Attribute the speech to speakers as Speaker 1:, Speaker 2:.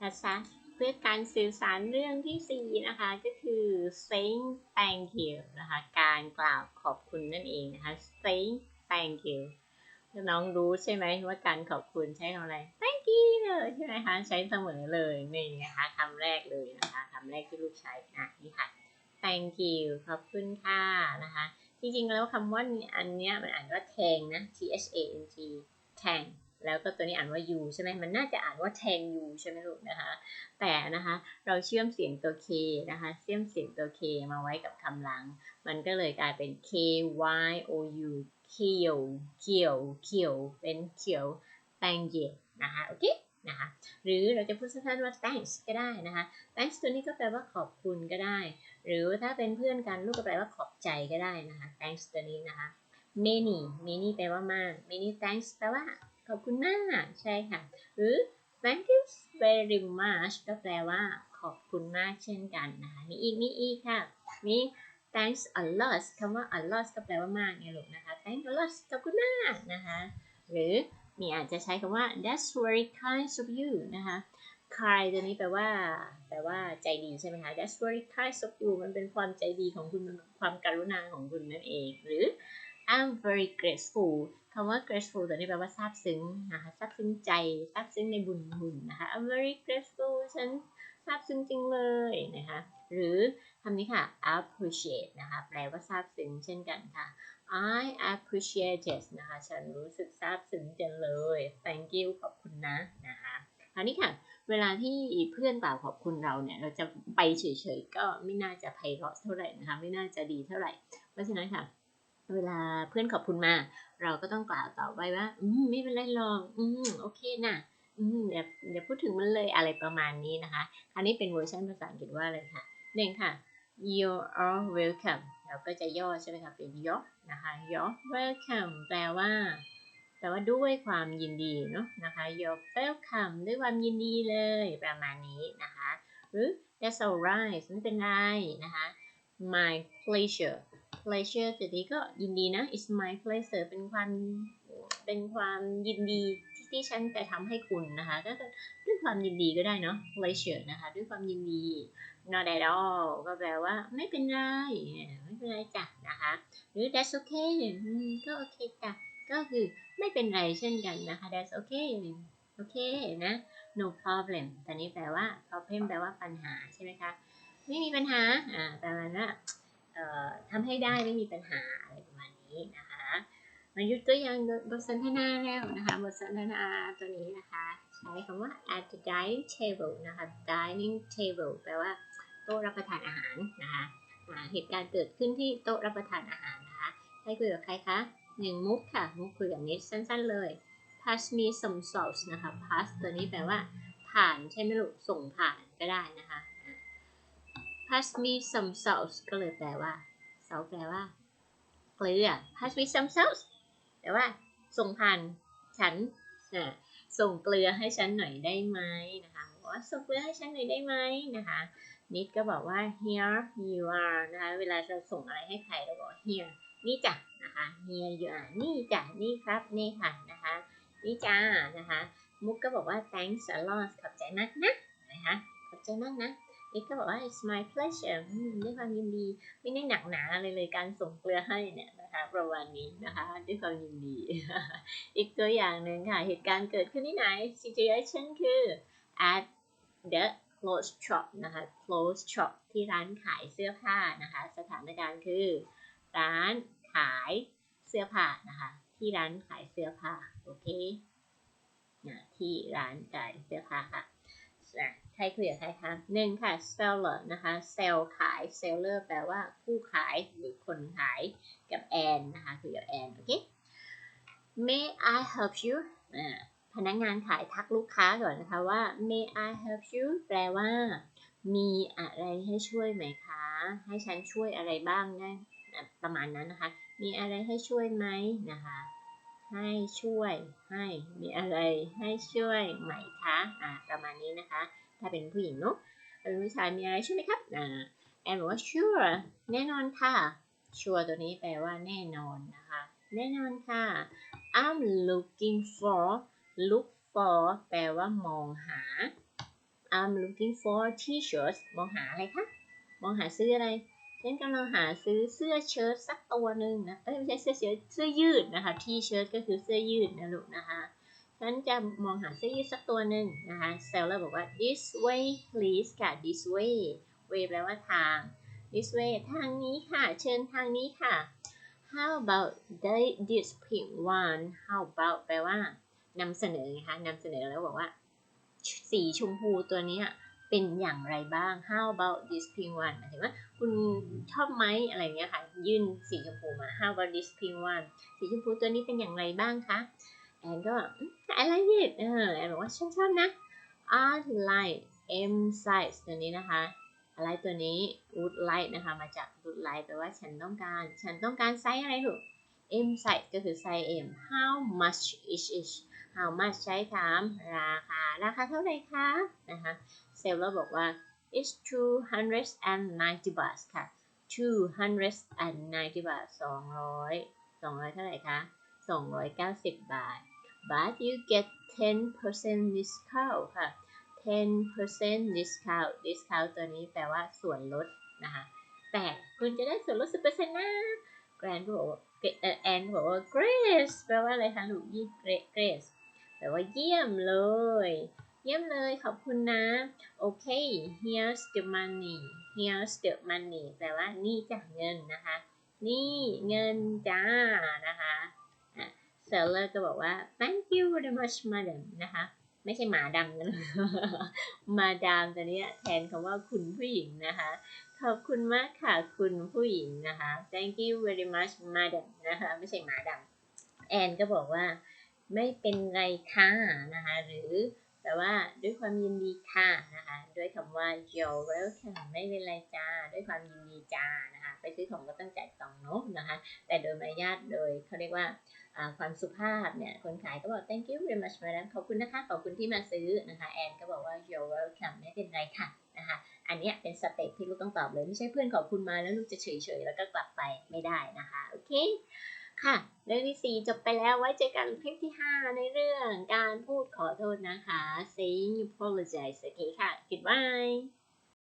Speaker 1: ภาษาเพื่อการสื่อสารเรื่องที่ 4 นะคะ ก็คือ saying thank you นะคะ การกล่าวขอบคุณนั่นเองนะคะ saying thank you น้องรู้ใช่ไหมว่าการขอบคุณใช้คำอะไร thank you ใช่ไหมคะใช้เสมอเลยนี่นะคะคำแรกเลยนะคะคำแรกที่ลูกใช้นะนี่ค่ะ thank you ขอบคุณค่ะนะคะ จริงๆแล้วคำว่าอันเนี้ยมันอ่านว่าแทงนะ t h a n g แทง แล้วก็ตัวนี้อ่านว่า u ใช่ไหมมันน่าจะอ่านว่าแทง u ใช่ไหมลูกนะคะ แต่นะคะเราเชื่อมเสียงตัว k นะคะเชื่อมเสียงตัว k มาไว้กับคำหลัง มันก็เลยกลายเป็น k y o u เขียวเขียวเขียวเป็นเขียว thank you นะคะโอเคนะคะหรือเราจะพูดสั้นๆว่า thanks ก็ได้นะคะ thanks ตัวนี้ก็แปลว่าขอบคุณก็ได้ หรือถ้าเป็นเพื่อนกันลูกก็แปลว่าขอบใจก็ได้นะคะ thanks ตัวนี้นะคะ many many แปลว่ามาก many thanks แปลว่า ขอบคุณมากใช่ค่ะ หรือ thank you very much ก็แปลว่าขอบคุณมากเช่นกันนะคะ มีอีก มีอีกค่ะ มี thanks a lot คำว่า a lot ก็แปลว่ามากไงลูกนะคะ thanks a lot ขอบคุณมากนะคะ หรือมีอาจจะใช้คำว่า that's very kind of you นะคะ kind ตัวนี้แปลว่า แปลว่าใจดีใช่ไหมคะ that's very kind of you มันเป็นความใจดีของคุณ ความการุณาของคุณนั่นเอง หรือ I'm very grateful คำว่า grateful ตัวนี้แปลว่าซาบซึ้งนะคะซาบซึ้งใจซาบซึ้งในบุญบุญนะคะ I'm very grateful ฉันซาบซึ้งจริงเลยนะคะ หรือคำนี้ค่ะ appreciate นะคะ แปลว่าซาบซึ้งเช่นกันค่ะ I appreciate it นะคะ ฉันรู้สึกซาบซึ้งจังเลย thank you ขอบคุณนะนะคะคราวนี้ค่ะ เวลาที่เพื่อนกล่าวขอบคุณเราเนี่ย เราจะไปเฉยๆ ก็ไม่น่าจะไพเราะเท่าไหร่นะคะ ไม่น่าจะดีเท่าไหร่ เพราะฉะนั้นค่ะ เวลาเพื่อนขอบคุณมา เราก็ต้องกล่าวต่อไปว่า อืมไม่เป็นไรหรอกอืมโอเคนะอืมอย่าอย่าพูดถึงมันเลยอะไรประมาณนี้นะคะอันนี้เป็นเวอร์ชันภาษาอังกฤษว่าอะไรค่ะหนึ่งค่ะ you are welcome เราก็จะย่อใช่ไหมคะเป็น your นะคะ your welcome แปลว่า แปลว่าด้วยความยินดีเนาะนะคะ your welcome ด้วยความยินดีเลยประมาณนี้นะคะ หรือ that's alright ไม่เป็นไรนะคะ my pleasure pleasure ตัวนี้ก็ยินดีนะ it's my pleasure เป็นความเป็นความยินดีที่ที่ฉันจะทำให้คุณนะคะ ก็ด้วยความยินดีก็ได้เนาะ pleasure นะคะ ด้วยความยินดี not at all ก็แปลว่าไม่เป็นไร ไม่เป็นไรจ้ะนะคะ หรือ that's okay ก็โอเคจ้ะ ก็คือไม่เป็นไรเช่นกันนะคะ that's okay โอเคนะ no problem ตอนนี้แปลว่า problem แปลว่าปัญหาใช่ไหมคะ ไม่มีปัญหา อ่า แปลว่า ทำให้ได้ไม่มีปัญหาอะไรประมาณนี้นะคะมายุดตัวอย่างบทสนทนาแล้วนะคะบทสนทนาตัวนี้นะคะ ใช้คำว่า at the dining table นะคะ dining table แปลว่าโต๊ะรับประทานอาหารนะคะเหตุการณ์เกิดขึ้นที่โต๊ะรับประทานอาหารนะคะให้คุยกับใครคะหนึ่งมุกค่ะ มุกคุยกับนิดสั้น ๆ เลย pass me some salt นะคะ pass ตัวนี้แปลว่าผ่านใช่ไหมลูกส่งผ่านก็ได้นะคะ pass me some salt ก็เลยแปลว่า salt แปลว่า เกลือ pass me some salt แปลว่า ส่งผ่านฉันนะส่งเกลือให้ฉันหน่อยได้ไหมนะคะว่าส่งเกลือให้ฉันหน่อยได้ไหมนะคะ นิดก็บอกว่า here you are นะคะ เวลาเราส่งอะไรให้ใครเราบอก here นี่จ้ะนะคะ here you are นี่จ้ะนี่ครับนี่ค่ะนะคะนี่จ้านะคะ มุกก็บอกว่า thanks a lot ขอบใจมากนะนะคะขอบใจมากนะ อีกก็บอกว่า it's my pleasure ด้วยความยินดีไม่ได้หนักหนาอะไรเลยการส่งเกลือให้เนี่ยนะคะประมาณนี้นะคะด้วยความยินดี อีกตัวอย่างหนึ่งค่ะ เหตุการณ์เกิดขึ้นที่ไหน situation คือ at the clothes shop นะคะ clothes shop ที่ร้านขายเสื้อผ้านะคะ สถานการณ์คือ ร้านขายเสื้อผ้านะคะ ที่ร้านขายเสื้อผ้า โอเคที่ร้านขายเสื้อผ้าค่ะ ใครคุยกับใครคะหนึ่งค่ะ seller นะคะ sell ขาย seller แปลว่าผู้ขายหรือคนขายกับแอนนะคะคุยกับแอนโอเค may I help you พนักงานขายทักลูกค้าก่อนนะคะว่า may I help you แปลว่า มีอะไรให้ช่วยไหมคะ ให้ฉันช่วยอะไรบ้างได้ประมาณนั้นนะคะ มีอะไรให้ช่วยไหมนะคะ ให้ช่วยให้มีอะไรให้ช่วยไหมคะ อ่าประมาณนี้นะคะ ถ้าเป็นผู้หญิงเนาะเป็นผู้ชายมีอะไรใช่ไหมครับอ่าแอนบอกว่า sure แน่นอนค่ะ sure ตัวนี้แปลว่าแน่นอนนะคะ แน่นอนค่ะ I'm looking for look for แปลว่ามองหา I'm looking for t-shirts มองหาอะไรคะ มองหาซื้ออะไรฉันกำลังหาซื้อเสื้อเชิ้ตสักตัวหนึ่งนะ เอ้ยไม่ใช่เสื้อเชิ้ตเสื้อยืดนะคะ t-shirt ก็คือเสื้อยืดนะลูกนะคะ ฉันจะมองหาเสื้อยืดสักตัวหนึ่งนะคะ seller บอกว่า this way please ค่ะ this way way แปลว่าทาง this way ทางนี้ค่ะ เชิญทางนี้ค่ะ how about the- this pink one how about แปลว่านำเสนอไงคะนำเสนอแล้วบอกว่า สีชมพูตัวนี้เป็นอย่างไรบ้าง how about this pink one หมายถึงว่าคุณชอบไหมอะไรเงี้ยค่ะ ยื่นสีชมพูมา how about this pink one สีชมพูตัวนี้เป็นอย่างไรบ้างคะ แอนก็แบบอืม I like it เออแอนบอกว่าฉันชอบนะ I like M size ตัวนี้นะคะ อะไรตัวนี้ would like นะคะ มาจาก would like แปลว่าฉันต้องการ ฉันต้องการไซส์อะไรลูก M size ก็คือไซส์ M how much is it how much ใช้ถามราคา ราคาเท่าไหร่คะนะคะเซลล์บอกว่า it's 290 บาทค่ะ 290 บาท 200 200 เท่าไหร่คะ 290 บาท but you get 10% discount ค่ะ 10% discount discount ตัวนี้แปลว่าส่วนลดนะคะ แต่คุณจะได้ส่วนลด 10%นะแกรนก็บอกว่าแอนบอกว่า grace แปลว่าอะไรคะลูกยี่ grace แปลว่าเยี่ยมเลย เยี่ยมเลยขอบคุณนะ โอเค here's the money here's the money แปลว่านี่จ้ะเงินนะคะ นี่เงินจ้านะคะ seller ก็บอกว่า thank you very much madam นะคะ ไม่ใช่หมาดำนะมาดามตัวนี้แทนคำว่าคุณผู้หญิงนะคะ ขอบคุณมากค่ะคุณผู้หญิงนะคะ thank you very much madam นะคะ ไม่ใช่หมาดำแอนก็บอกว่าไม่เป็นไรค่ะนะคะ หรือ แปลว่าด้วยความยินดีค่ะนะคะ ด้วยคำว่า you're welcome ไม่เป็นไรจ้า ด้วยความยินดีจ้านะคะ ไปซื้อของก็ต้องจ่ายตังค์เนาะนะคะ แต่โดยมารยาทโดยเขาเรียกว่าความสุภาพเนี่ย คนขายก็บอก thank you very much madam ขอบคุณนะคะ ขอบคุณที่มาซื้อนะคะ แอนก็บอกว่า you're welcome ไม่เป็นไรค่ะนะคะ อันนี้เป็นสเต็ปที่ลูกต้องตอบเลย ไม่ใช่เพื่อนขอบคุณมาแล้วลูกจะเฉยๆแล้วก็กลับไปไม่ได้นะคะ โอเค ค่ะ เรื่องที่ 4 จบไปแล้วไว้เจอกันคลิปที่ 5 ในเรื่องการพูดขอโทษนะคะ saying apologize โอเคค่ะ goodbye